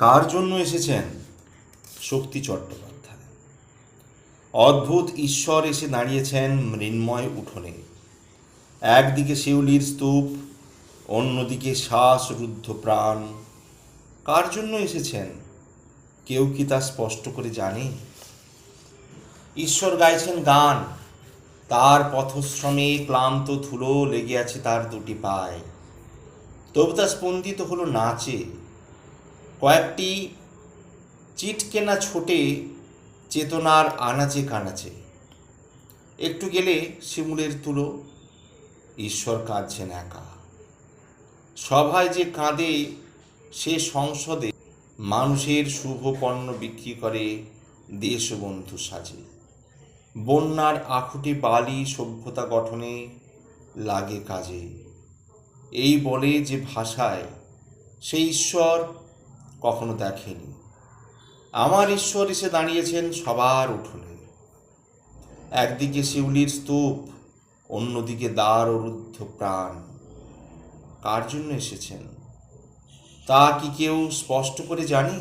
কার জন্য এসেছেন? শক্তি চট্টোপাধ্যায়। অদ্ভুত ঈশ্বর এসে দাঁড়িয়েছেন মৃন্ময় উঠোনে। একদিকে শিউলির স্তূপ, অন্যদিকে শ্বাসরুদ্ধ প্রাণ। কার জন্য এসেছেন? কেউ কি তা স্পষ্ট করে জানে? ঈশ্বর গাইছেন গান। তার পথশ্রমে ক্লান্ত ধুলো লেগে আছে তার দুটি পায়ে। তবু তা স্পন্দিত হলো নাচে। কয়েকটি চিটকেনা ছোটে চেতনার আনাচে কানাচে। একটু গেলে শিমুলের তুলো, ঈশ্বর কাঁদছেন একা। সভায় যে কাঁদে, সে সংসদে মানুষের শুভ পণ্য বিক্রি করে দেশবন্ধু সাজে। বন্যার আখুটি বালি সভ্যতা গঠনে লাগে কাজে। এই বলে যে ভাষায় সেই ঈশ্বর কখনো দেখেনি। আমার ঈশ্বর এসে দাঁড়িয়েছেন সবার উঠোনে। একদিকে শিউলির স্তূপ, অন্যদিকে দ্বার রুদ্ধ প্রাণ। কার জন্য এসেছেন? তা কি কেউ স্পষ্ট করে জানে?